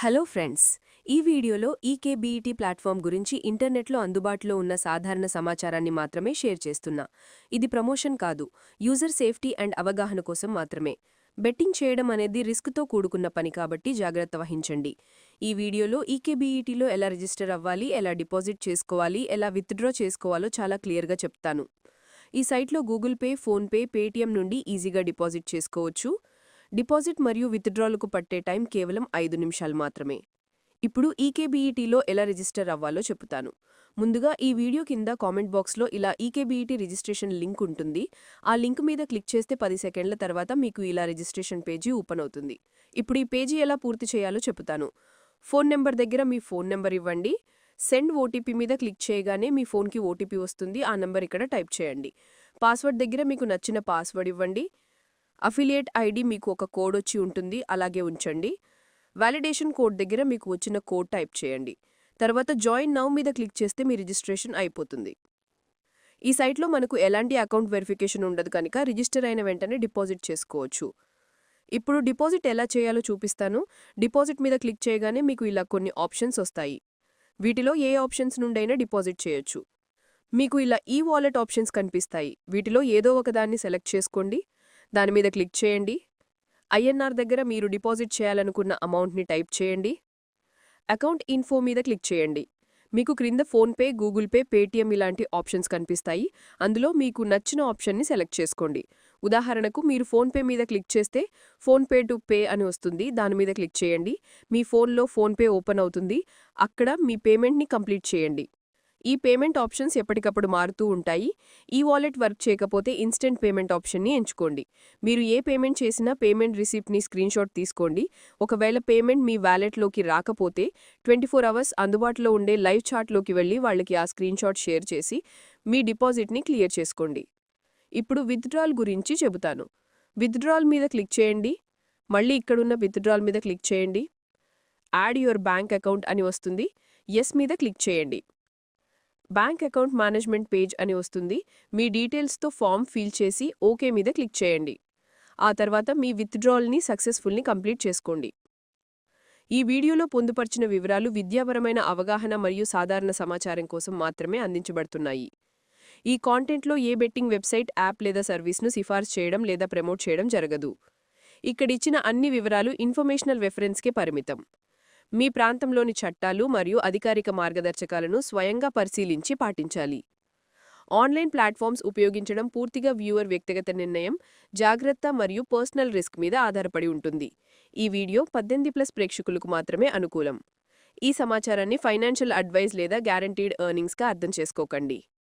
Hello friends ఈ వీడియోలో ఈకేబీఈటీ platform గురించి ఇంటర్నెట్లో అందుబాటులో ఉన్న సాధారణ సమాచారాన్ని మాత్రమే షేర్ చేస్తున్నా. ఇది ప్రమోషన్ కాదు యూజర్ సేఫ్టీ అండ్ అవగాహన కోసం మాత్రమే. బెట్టింగ్ చేయడం అనేది రిస్క్తో కూడుకున్న పని కాబట్టి జాగ్రత్త వహించండి. ఈ వీడియోలో ఈకేబీఈటీలో ఎలా రిజిస్టర్ అవ్వాలి ఎలా డిపాజిట్ చేసుకోవాలి ఎలా విత్డ్రా చేసుకోవాలో చాలా క్లియర్గా చెప్తాను. ఈ సైట్లో గూగుల్ పే ఫోన్పే పేటీఎం నుండి ఈజీగా డిపాజిట్ చేసుకోవచ్చు. డిపాజిట్ మరియు విత్డ్రాలకు పట్టే టైం కేవలం ఐదు నిమిషాలు మాత్రమే. ఇప్పుడు ఈకేబీఈటీలో ఎలా రిజిస్టర్ అవ్వాలో చెప్తాను. ముందుగా ఈ వీడియో కింద కామెంట్ బాక్స్లో ఇలా ఈకేబీఈటీ రిజిస్ట్రేషన్ లింక్ ఉంటుంది. ఆ లింక్ మీద క్లిక్ చేస్తే పది సెకండ్ల తర్వాత మీకు ఇలా రిజిస్ట్రేషన్ పేజీ ఓపెన్ అవుతుంది. ఇప్పుడు ఈ పేజీ ఎలా పూర్తి చేయాలో చెప్తాను. ఫోన్ నెంబర్ దగ్గర మీ ఫోన్ నెంబర్ ఇవ్వండి. సెండ్ ఓటీపీ మీద క్లిక్ చేయగానే మీ ఫోన్కి ఓటీపీ వస్తుంది. ఆ నెంబర్ ఇక్కడ టైప్ చేయండి. పాస్వర్డ్ దగ్గర మీకు నచ్చిన పాస్వర్డ్ ఇవ్వండి. అఫిలియేట్ ఐడి మీకు ఒక కోడ్ వచ్చి ఉంటుంది అలాగే ఉంచండి. వ్యాలిడేషన్ కోడ్ దగ్గర మీకు వచ్చిన కోడ్ టైప్ చేయండి. తర్వాత జాయిన్ నౌ మీద క్లిక్ చేస్తే మీ రిజిస్ట్రేషన్ అయిపోతుంది. ఈ సైట్లో మనకు ఎలాంటి అకౌంట్ వెరిఫికేషన్ ఉండదు కనుక రిజిస్టర్ అయిన వెంటనే డిపాజిట్ చేసుకోవచ్చు. ఇప్పుడు డిపాజిట్ ఎలా చేయాలో చూపిస్తాను. డిపాజిట్ మీద క్లిక్ చేయగానే మీకు ఇలా కొన్ని ఆప్షన్స్ వస్తాయి. వీటిలో ఏ ఆప్షన్స్ నుండైనా డిపాజిట్ చేయొచ్చు. మీకు ఇలా ఈ వాలెట్ ఆప్షన్స్ కనిపిస్తాయి. వీటిలో ఏదో ఒకదాన్ని సెలెక్ట్ చేసుకోండి. దాని మీద క్లిక్ చేయండి. ఐఎన్ఆర్ దగ్గర మీరు డిపాజిట్ చేయాలనుకున్న అమౌంట్ని టైప్ చేయండి. అకౌంట్ ఇన్ఫో మీద క్లిక్ చేయండి. మీకు క్రింద ఫోన్పే గూగుల్ పే పేటీఎం ఇలాంటి ఆప్షన్స్ కనిపిస్తాయి. అందులో మీకు నచ్చిన ఆప్షన్ని సెలెక్ట్ చేసుకోండి. ఉదాహరణకు మీరు ఫోన్పే మీద క్లిక్ చేస్తే ఫోన్పే టు పే అని వస్తుంది. దాని మీద క్లిక్ చేయండి. మీ ఫోన్లో ఫోన్పే ఓపెన్ అవుతుంది. అక్కడ మీ పేమెంట్ని కంప్లీట్ చేయండి. ఈ పేమెంట్ ఆప్షన్స్ ఎప్పటికప్పుడు మారుతూ ఉంటాయి. ఈ వాలెట్ వర్క్ చేయకపోతే ఇన్స్టెంట్ పేమెంట్ ఆప్షన్ని ఎంచుకోండి. మీరు ఏ పేమెంట్ చేసినా పేమెంట్ రిసిప్ట్ని స్క్రీన్షాట్ తీసుకోండి. ఒకవేళ పేమెంట్ మీ వ్యాలెట్లోకి రాకపోతే ట్వంటీ ఫోర్ అవర్స్ అందుబాటులో ఉండే లైవ్ చాట్లోకి వెళ్ళి వాళ్ళకి ఆ స్క్రీన్షాట్ షేర్ చేసి మీ డిపాజిట్ని క్లియర్ చేసుకోండి. ఇప్పుడు విత్డ్రాల్ గురించి చెబుతాను. విత్డ్రాల్ మీద క్లిక్ చేయండి. మళ్ళీ ఇక్కడున్న విత్డ్రాల్ మీద క్లిక్ చేయండి. యాడ్ యువర్ బ్యాంక్ అకౌంట్ అని వస్తుంది. ఎస్ మీద క్లిక్ చేయండి. బ్యాంక్ అకౌంట్ మేనేజ్మెంట్ పేజ్ అని వస్తుంది. మీ డీటెయిల్స్తో ఫామ్ ఫిల్ చేసి ఓకే మీద క్లిక్ చేయండి. ఆ తర్వాత మీ విత్డ్రాల్ని సక్సెస్ఫుల్ని కంప్లీట్ చేసుకోండి. ఈ వీడియోలో పొందుపరిచిన వివరాలు విద్యాపరమైన అవగాహన మరియు సాధారణ సమాచారం కోసం మాత్రమే అందించబడుతున్నాయి. ఈ కాంటెంట్లో ఏ బెట్టింగ్ వెబ్సైట్ యాప్ లేదా సర్వీస్ను సిఫార్సు చేయడం లేదా ప్రమోట్ చేయడం జరగదు. ఇక్కడిచ్చిన అన్ని వివరాలు ఇన్ఫర్మేషనల్ రెఫరెన్స్కే పరిమితం. మీ ప్రాంతంలోని చట్టాలు మరియు అధికారిక మార్గదర్శకాలను స్వయంగా పరిశీలించి పాటించాలి. ఆన్లైన్ ప్లాట్ఫామ్స్ ఉపయోగించడం పూర్తిగా వ్యూవర్ వ్యక్తిగత నిర్ణయం జాగ్రత్త మరియు పర్సనల్ రిస్క్ మీద ఆధారపడి ఉంటుంది. ఈ వీడియో పద్దెనిమిది ప్లస్ ప్రేక్షకులకు మాత్రమే అనుకూలం. ఈ సమాచారాన్ని ఫైనాన్షియల్ అడ్వైజ్ లేదా గ్యారంటీడ్ ఎర్నింగ్స్గా అర్థం చేసుకోకండి.